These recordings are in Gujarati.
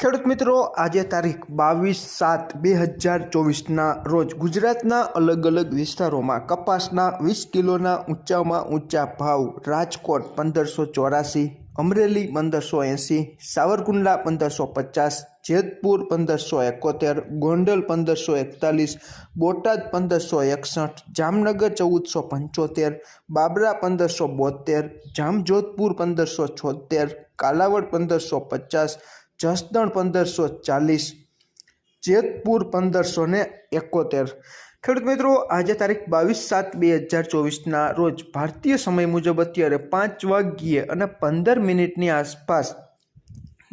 ખેડૂત મિત્રો, આજે તારીખ બાવીસ સાત બે હજાર ચોવીસના રોજ ગુજરાતના અલગ અલગ વિસ્તારોમાં કપાસના વીસ કિલોના ઊંચામાં ઊંચા ભાવ, રાજકોટ પંદરસો ચોરાસી, અમરેલી પંદરસો એંસી, સાવરકુંડલા પંદરસો પચાસ, જેતપુર પંદરસો એકોતેર, ગોંડલ પંદરસો એકતાલીસ, બોટાદ પંદરસો એકસઠ, જામનગર ચૌદસો પંચોતેર, બાબરા પંદરસો બોતેર, જામજોધપુર પંદરસો છોતેર, કાલાવડ પંદરસો પચાસ જસદણ પંદરસો ચાલીસ, જેતપુર પંદરસો ને એકોતેર. ખેડૂત મિત્રો, આજે તારીખ બાવીસ સાત બે હજાર ચોવીસના રોજ ભારતીય સમય મુજબ અત્યારે પાંચ વાગ્યે અને પંદર મિનિટની આસપાસ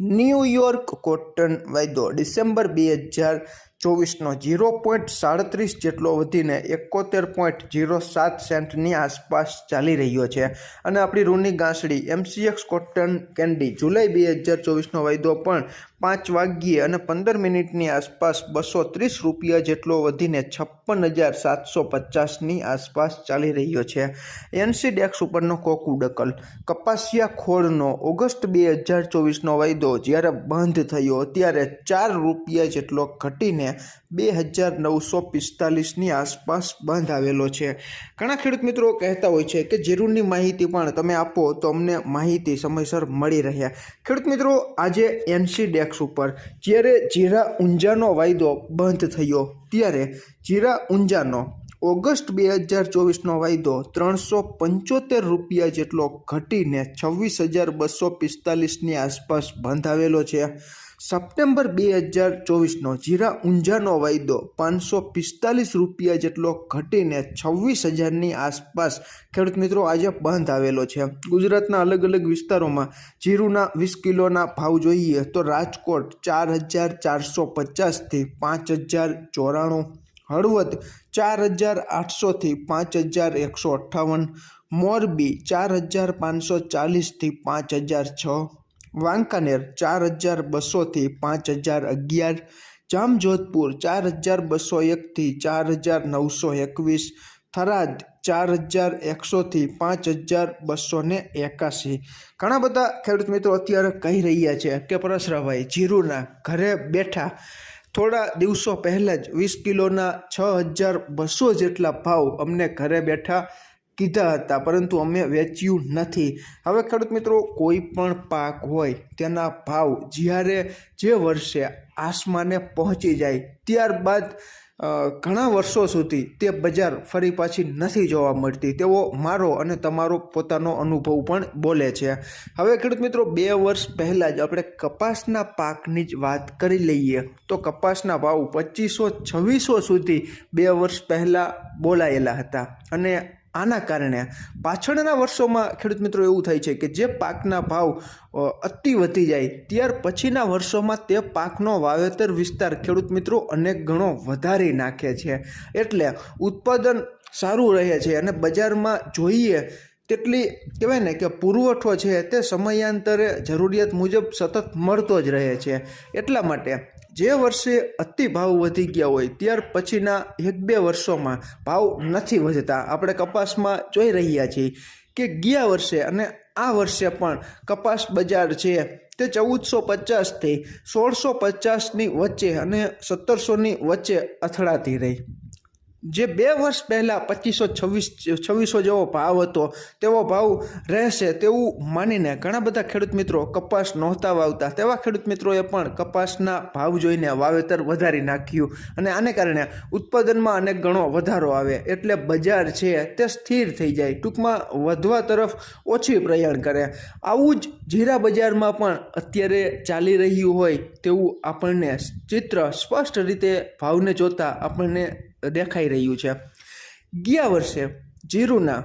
ન્યૂયોર્ક કોટન વાયદો ડિસેમ્બર બે હજાર ચોવીસનો જીરો પોઈન્ટ સાડત્રીસ જેટલો વધીને એકોતેર પોઈન્ટ ઝીરો સાત સેન્ટની આસપાસ ચાલી રહ્યો છે. અને આપણી રૂની ગાંસડી એમસીએક્સ કોટન કેન્ડી જુલાઈ બે હજાર ચોવીસનો વાયદો પણ પાંચ વાગ્યે અને પંદર મિનિટની આસપાસ બસો ત્રીસ રૂપિયા જેટલો વધીને છપ્પન હજાર સાતસો પચાસની આસપાસ ચાલી રહ્યો છે. એનસી ડેક્સ ઉપરનો કોકુ ડકલ. કપાસિયા ખોળનો ઓગસ્ટ બે હજાર ચોવીસનો વાયદો જ્યારે બંધ થયો ત્યારે ચાર રૂપિયા જેટલો ઘટીને બે હજાર નવસો પિસ્તાલીસની આસપાસ બંધ આવેલો છે. ઘણા ખેડૂત મિત્રો કહેતા હોય છે કે જરૂરની માહિતી પણ તમે આપો તો અમને માહિતી સમયસર મળી રહે. ખેડૂત મિત્રો, આજે એનસી ડેક્સ ઉપર જ્યારે જીરા ઊંઝાનો વાયદો બંધ થયો ત્યારે જીરા ઊંઝાનો ઓગસ્ટ બે હજાર ચોવીસનો વાયદો ત્રણસો પંચોતેર રૂપિયા જેટલો ઘટીને છવ્વીસ હજાર બસો પિસ્તાલીસની આસપાસ બંધ આવેલો છે. સપ્ટેમ્બર બે હજાર ચોવીસનો જીરા ઊંઝાનો વાયદો પાંચસો પિસ્તાલીસ રૂપિયા જેટલો ઘટીને છવ્વીસ હજારની આસપાસ ખેડૂત મિત્રો આજે બંધ આવેલો છે. ગુજરાતના અલગ અલગ વિસ્તારોમાં જીરુના વીસ કિલોના ભાવ જોઈએ તો રાજકોટ ચાર હજાર ચારસો પચાસથી પાંચ હજાર ચોરાણું, હળવદ ચાર હજાર આઠસોથી પાંચ હજાર એકસો અઠ્ઠાવન, મોરબી ચાર હજાર પાંચસો ચાલીસથી પાંચ હજાર છ વાંકાનેર ચાર હજાર બસોથી પાંચ હજાર અગિયાર, જામજોધપુર ચાર હજાર બસો એકથી ચાર હજાર નવસો એકવીસ, થરાદ ચાર હજાર એકસોથી પાંચ હજાર બસો ને એકાસી ઘણા બધા ખેડૂત મિત્રો અત્યારે કહી રહ્યા છે કે પરસરાભાઈ જીરુના ઘરે બેઠા થોડા દિવસો પહેલાં જ વીસ કિલોના છ હજાર બસો જેટલા ભાવ અમને ઘરે બેઠા કીધા હતા, પરંતુ અમે વેચ્યું નથી. હવે ખેડૂત મિત્રો, કોઈ પણ પાક હોય, તેના ભાવ જ્યારે જે વર્ષે આસમાને પહોંચી જાય, ત્યારબાદ ઘણા વર્ષો સુધી તે બજાર ફરી પાછી નથી જોવા મળતી. તેવો મારો અને તમારો પોતાનો અનુભવ પણ બોલે છે. હવે ખેડૂત મિત્રો, બે વર્ષ પહેલાં જ આપણે કપાસના પાકની જ વાત કરી લઈએ, તો કપાસના ભાવ પચીસો છવ્વીસો સુધી બે વર્ષ પહેલાં બોલાયેલા હતા. અને આના કારણે પાછળના વર્ષોમાં ખેડૂત મિત્રો એવું થાય છે કે જે પાકના ભાવ અતિ વધી જાય, ત્યાર પછીના વર્ષોમાં તે પાકનો વાવેતર વિસ્તાર ખેડૂત મિત્રો અનેક ગણો વધારી નાખે છે. એટલે ઉત્પાદન સારું રહે છે અને બજારમાં જોઈએ તેટલી, કહેવાય ને કે પુરવઠો છે તે સમયાંતરે જરૂરિયાત મુજબ સતત મળતો જ રહે છે. એટલા માટે જે વર્ષે અતિ ભાવ વધી ગયા હોય, ત્યાર પછીના એક બે વર્ષોમાં ભાવ નથી વધતા. આપણે કપાસમાં જોઈ રહ્યા છીએ કે ગયા વર્ષે અને આ વર્ષે પણ કપાસ બજાર છે તે ચૌદસો પચાસથી સોળસો પચાસની વચ્ચે અને સત્તરસોની વચ્ચે અથડાતી રહી. જે બે વર્ષ પહેલાં પચીસો છવ્વીસ, છવ્વીસો જેવો ભાવ હતો, તેવો ભાવ રહેશે તેવું માનીને ઘણા બધા ખેડૂત મિત્રો કપાસ નહોતા વાવતા. તેવા ખેડૂત મિત્રોએ પણ કપાસના ભાવ જોઈને વાવેતર વધારી નાખ્યું અને આને કારણે ઉત્પાદનમાં અનેક ગણો વધારો આવે. એટલે બજાર છે તે સ્થિર થઈ જાય. ટૂંકમાં વધવા તરફ ઓછી પ્રયાણ કરે. આવું જ જીરા બજારમાં પણ અત્યારે ચાલી રહ્યું હોય તેવું આપણને ચિત્ર સ્પષ્ટ રીતે ભાવને જોતાં આપણને દેખાઈ રહ્યું છે. ગયા વર્ષે જીરુના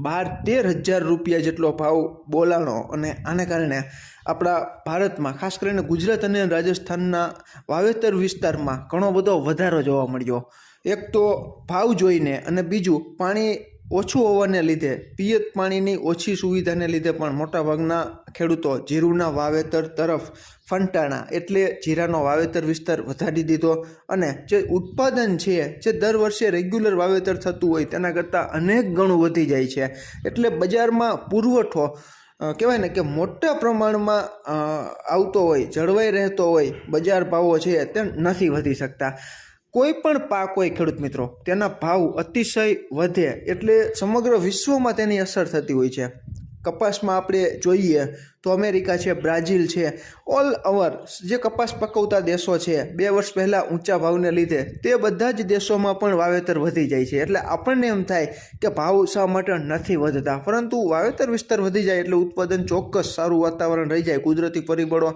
બાર તેર હજાર રૂપિયા જેટલો ભાવ બોલાણો અને આને કારણે આપણા ભારતમાં, ખાસ કરીને ગુજરાત અને રાજસ્થાનના વાવેતર વિસ્તારમાં ઘણો બધો વધારો જોવા મળ્યો. એક તો ભાવ જોઈને અને બીજું પાણી ઓછું હોવાને લીધે, પિયત પાણીની ઓછી સુવિધાને લીધે પણ મોટાભાગના ખેડૂતો જીરુના વાવેતર તરફ ફંટાણા એટલે જીરાનો વાવેતર વિસ્તાર વધારી દીધો અને જે ઉત્પાદન છે, જે દર વર્ષે રેગ્યુલર વાવેતર થતું હોય તેના કરતાં અનેક ગણું વધી જાય છે. એટલે બજારમાં પુરવઠો કહેવાય ને કે મોટા પ્રમાણમાં આવતો હોય, જળવાઈ રહેતો હોય, બજાર ભાવો છે તે નથી વધી શકતા. કોઈ પણ પાક હોય ખેડૂત મિત્રો, તેના ભાવ અતિશય વધે એટલે સમગ્ર વિશ્વમાં તેની અસર થતી હોય છે. કપાસમાં આપણે જોઈએ તો અમેરિકા છે, બ્રાઝિલ છે ઓલ ઓવર જે કપાસ પકવતા દેશો છે, બે વર્ષ પહેલાં ઊંચા ભાવને લીધે તે બધા જ દેશોમાં પણ વાવેતર વધી જાય છે. એટલે આપણને એમ થાય કે ભાવ શા માટે નથી વધતા? પરંતુ વાવેતર વિસ્તાર વધી જાય એટલે ઉત્પાદન ચોક્કસ સારું વાતાવરણ રહી જાય. કુદરતી પરિબળો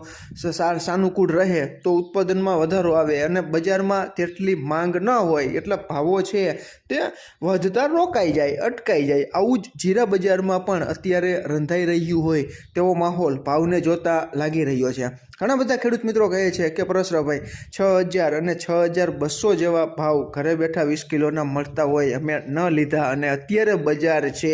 સાનુકૂળ રહે તો ઉત્પાદનમાં વધારો આવે અને બજારમાં તેટલી માંગ ન હોય એટલા ભાવો છે તે વધતા રોકાઈ જાય, અટકાઈ જાય. આવું જ જીરા બજારમાં પણ અત્યારે રંધાઈ રહ્યું હોય તેવો માહોલ ભાવને જોતા લાગી રહ્યો છે. ઘણા બધા ખેડૂત મિત્રો કહે છે કે પરસરાભાઈ, છ હજાર અને છ હજાર બસો જેવા ભાવ ઘરે બેઠા વીસ કિલોના મળતા હોય, અમે ન લીધા અને અત્યારે બજાર છે.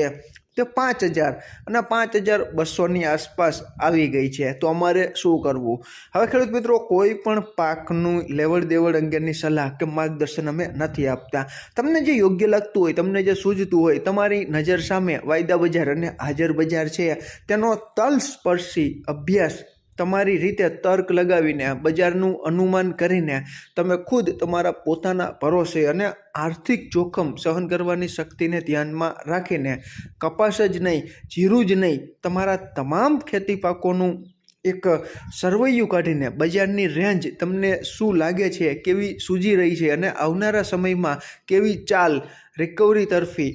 તે પાંચ હજાર અને પાંચ હજાર બસોની આસપાસ આવી ગઈ છે. તો અમારે શું કરવું? હવે ખેડૂત મિત્રો, કોઈ પણ પાકનું લેવડ દેવડ અંગેની સલાહ કે માર્ગદર્શન અમે નથી આપતા. તમને જે યોગ્ય લાગતું હોય, તમને જે સૂઝતું હોય, તમારી નજર સામે વાયદા બજાર અને હાજર બજાર છે. તેનો તલસ્પર્શી અભ્યાસ તમારી રીતે તર્ક લગાવીને, બજારનું અનુમાન કરીને તમે ખુદ તમારા પોતાના ભરોસે અને આર્થિક જોખમ સહન કરવાની શક્તિને ધ્યાનમાં રાખીને, કપાસ જ નહીં, જીરું જ નહીં, તમારા તમામ ખેતી પાકોનું એક સરવૈયું કાઢીને બજારની રેન્જ તમને શું લાગે છે, કેવી સૂજી રહી છે અને આવનારા સમયમાં કેવી ચાલ રિકવરી તરફી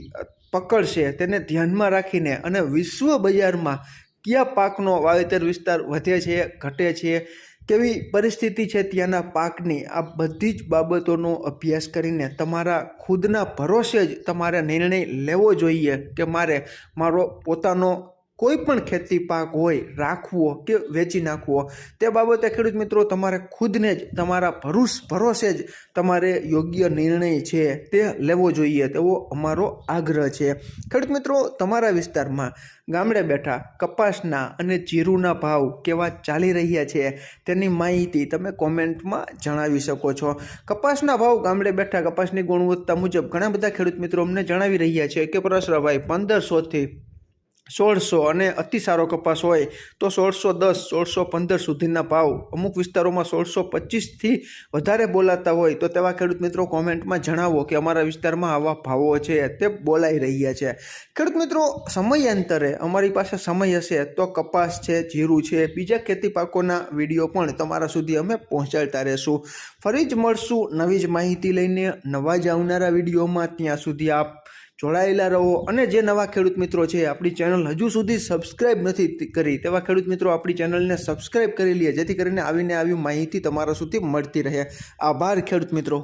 પકડશે, તેને ધ્યાનમાં રાખીને અને વિશ્વ બજારમાં કયા પાકનો વાવેતર વિસ્તાર વધે છે, ઘટે છે, કેવી પરિસ્થિતિ છે ત્યાંના પાકની? આ બધી જ બાબતોનો અભ્યાસ કરીને તમારા ખુદના ભરોસે જ તમારે નિર્ણય લેવો જોઈએ કે મારે મારો પોતાનો કોઈ પણ ખેતી પાક હોય, રાખવો કે વેચી નાખવો, તે બાબતે ખેડૂત મિત્રો તમારે ખુદને જ, તમારા ભરૂસ, ભરોસે જ તમારે યોગ્ય નિર્ણય છે તે લેવો જોઈએ તેવો અમારો આગ્રહ છે. ખેડૂત મિત્રો, તમારા વિસ્તારમાં ગામડે બેઠા કપાસના અને જીરુના ભાવ કેવા ચાલી રહ્યા છે તેની માહિતી તમે કોમેન્ટમાં જણાવી શકો છો. કપાસના ભાવ ગામડે બેઠા કપાસની ગુણવત્તા મુજબ ઘણા બધા ખેડૂત મિત્રો અમને જણાવી રહ્યા છે કે પરસરાભાઈ પંદરસોથી સોળસો અને અતિ સારો કપાસ હોય તો સોળસો દસ, સોળસો પંદર સુધીના ભાવ. અમુક વિસ્તારોમાં સોળસો પચીસથી વધારે બોલાતા હોય તો તેવા ખેડૂત મિત્રો કોમેન્ટમાં જણાવો કે અમારા વિસ્તારમાં આવા ભાવો છે તે બોલાઈ રહ્યા છે. ખેડૂત મિત્રો, સમયાંતરે અમારી પાસે સમય હશે તો કપાસ છે, જીરું છે, બીજા ખેતી પાકોના વીડિયો પણ તમારા સુધી અમે પહોંચાડતા રહેશું. ફરી જ મળશું નવી જ માહિતી લઈને નવા જ આવનારા વિડીયોમાં. ત્યાં સુધી આપ જોડાયેલા રહો અને જે નવા ખેડૂત મિત્રો છે, આપણી ચેનલ હજુ સુધી સબસ્ક્રાઇબ નથી કરી, તેવા ખેડૂત મિત્રો આપણી ચેનલને સબસ્ક્રાઇબ કરી લે, જેથી કરીને આવીને આવી માહિતી તમારા સુધી મળતી રહે. આભાર ખેડૂત મિત્રો.